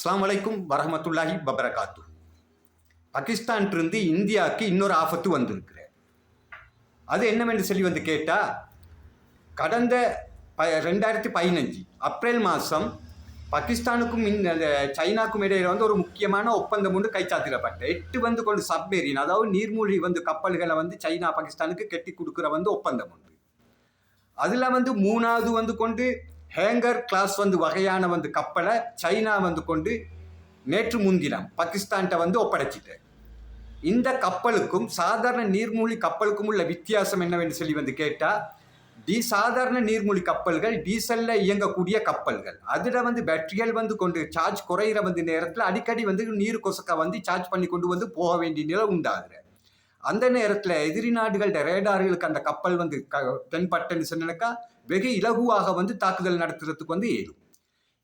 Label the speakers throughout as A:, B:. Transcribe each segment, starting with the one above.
A: அஸ்லாம் அலைக்கும் வரமத்துல்லாஹி பபரகாத்து பாகிஸ்தான்ட்டிருந்து இந்தியாவுக்கு இன்னொரு ஆபத்து வந்திருக்கிற அது என்னவென்று சொல்லி வந்து கேட்டால் கடந்த ப ரெண்டாயிரத்தி பதினஞ்சு அப்ரல் மாதம் பாகிஸ்தானுக்கும் இந்த அந்த சைனாக்கும் இடையில் வந்து ஒரு முக்கியமான ஒப்பந்தம் ஒன்று கைச்சாத்திடப்பட்ட எட்டு வந்து கொண்டு சப்மெரின் அதாவது நீர்மூழ்கி வந்து கப்பல்களை வந்து சைனா பாகிஸ்தானுக்கு கட்டி கொடுக்குற வந்து ஒப்பந்தம் உண்டு அதில் வந்து மூணாவது வந்து கொண்டு ஹேங்கர் கிளாஸ் வந்து வகையான வந்து கப்பலை சைனா வந்து கொண்டு நேற்று முன்தினம் பாகிஸ்தான்கிட்ட வந்து ஒப்படைச்சிட்டு. இந்த கப்பலுக்கும் சாதாரண நீர்மூழ்கி கப்பலுக்கும் உள்ள வித்தியாசம் என்னவென்று சொல்லி வந்து கேட்டால் டி சாதாரண நீர்மூழ்கி கப்பல்கள் டீசலில் இயங்கக்கூடிய கப்பல்கள். அதில் வந்து பேட்டரிகள் வந்து கொண்டு சார்ஜ் குறையிற வந்து நேரத்தில் அடிக்கடி வந்து நீர் கொசக்க வந்து சார்ஜ் பண்ணி கொண்டு வந்து போக வேண்டிய நிலை உண்டாகுது. அந்த நேரத்தில் எதிரி நாடுகளோட ரேடார்களுக்கு அந்த கப்பல் வந்து க தென்பட்டன்னு சொன்னாக்கா வெகு இலகுவாக வந்து தாக்குதல் நடத்துறதுக்கு வந்து ஏதும்.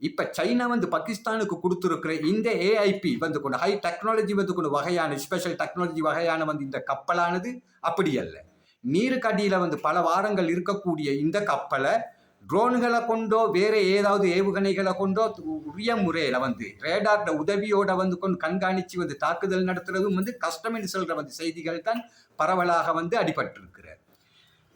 A: இப்போ சைனா வந்து பாகிஸ்தானுக்கு கொடுத்துருக்கிற இந்த ஏஐபி வந்து கொண்டு ஹை டெக்னாலஜி வந்து கொண்டு வகையான ஸ்பெஷல் டெக்னாலஜி வகையான வந்து இந்த கப்பலானது அப்படி அல்ல. நீருக்கடியில் வந்து பல வாரங்கள் இருக்கக்கூடிய இந்த கப்பலை ட்ரோன்களை கொண்டோ வேறு ஏதாவது ஏவுகணைகளை கொண்டோ உரிய முறையில் வந்து ரேடார்ட உதவியோட வந்து கொண்டு கண்காணித்து வந்து தாக்குதல் நடத்துறதும் வந்து கஷ்டம் என்று சொல்கிற வந்து செய்திகள் தான் பரவலாக வந்து அடிபட்டிருக்கிறார்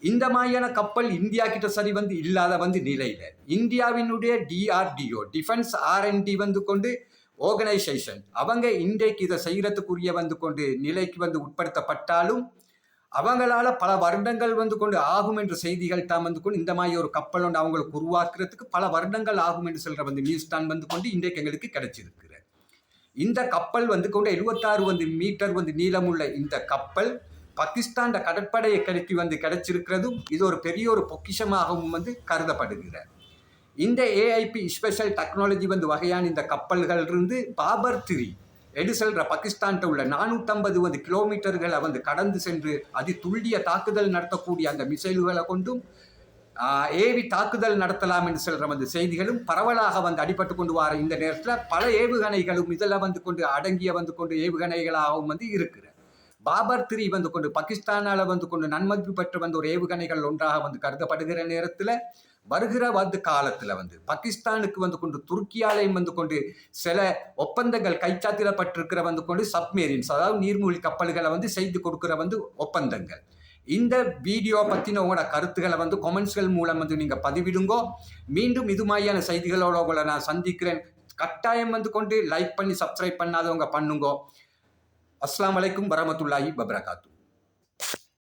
A: இந்த மாதிரியான கப்பல் இந்தியா கிட்ட சரி வந்து இல்லாத வந்து நிலையில் இந்தியாவினுடைய டிஆர்டிஓ டிஃபென்ஸ் ஆர்என்டி வந்து கொண்டு ஆர்கனைசேஷன் அவங்க இன்றைக்கு இதை செய்கிறதுக்குரிய வந்து கொண்டு நிலைக்கு வந்து உட்படுத்தப்பட்டாலும் அவங்களால பல வருடங்கள் வந்து கொண்டு ஆகும் என்ற செய்திகள் தான் வந்து கொண்டு இந்த மாதிரி ஒரு கப்பல் ஒன்று அவங்களுக்கு உருவாக்குறதுக்கு பல வருடங்கள் ஆகும் என்று சொல்ற வந்து நியூஸ் தான் வந்து கொண்டு இன்றைக்கு எங்களுக்கு கிடைச்சிருக்கிற இந்த கப்பல் வந்து கொண்டு எழுபத்தாறு வந்து மீட்டர் வந்து நீளமுள்ள இந்த கப்பல் பாகிஸ்தான் கடற்படையை கிடைக்கி வந்து கிடைச்சிருக்கிறதும் இது ஒரு பெரிய ஒரு பொக்கிஷமாகவும் வந்து கருதப்படுகிற இந்த ஏஐபி ஸ்பெஷல் டெக்னாலஜி வந்து வகையான இந்த கப்பல்கள் இருந்து பாபர் த்ரீ எடு செல்ற பாகிஸ்தான்கிட்ட உள்ள நானூற்றம்பது வந்து கிலோமீட்டர்களை வந்து கடந்து சென்று அதி துல்லிய தாக்குதல் நடத்தக்கூடிய அந்த மிசைல்களை கொண்டும் ஏவி தாக்குதல் நடத்தலாம் என்று சொல்கிற வந்து செய்திகளும் பரவலாக வந்து அடிபட்டு கொண்டு வர இந்த நேரத்தில் பல ஏவுகணைகளும் இதில் வந்து கொண்டு அடங்கிய வந்து கொண்டு ஏவுகணைகளாகவும் வந்து இருக்கிற பாபர் த்ரீ வந்து கொண்டு பாகிஸ்தானால் வந்து கொண்டு நன்மதிப்பு பெற்று வந்த ஒரு ஏவுகணைகள் ஒன்றாக வந்து கருதப்படுகிற நேரத்தில் வருகிற வந்து காலத்தில் வந்து பாகிஸ்தானுக்கு வந்து கொண்டு துருக்கியாலையும் வந்து கொண்டு சில ஒப்பந்தங்கள் கைச்சாத்திடப்பட்டிருக்கிற வந்து கொண்டு சப்மேரின்ஸ் அதாவது நீர்மூழ்கி கப்பல்களை வந்து செய்து கொடுக்கிற வந்து ஒப்பந்தங்கள். இந்த வீடியோ பற்றின உங்களோட கருத்துக்களை வந்து கொமெண்ட்ஸ்கள் மூலம் வந்து நீங்கள் பதிவிடுங்கோ. மீண்டும் இது மாதிரியான செய்திகளோட உங்களை நான் சந்திக்கிறேன். கட்டாயம் வந்து கொண்டு லைக் பண்ணி சப்ஸ்கிரைப் பண்ணாதவங்க பண்ணுங்கோ. அஸ்லாம் வலைக்கும் வரமத்துல்லாஹி வபரகாத்து.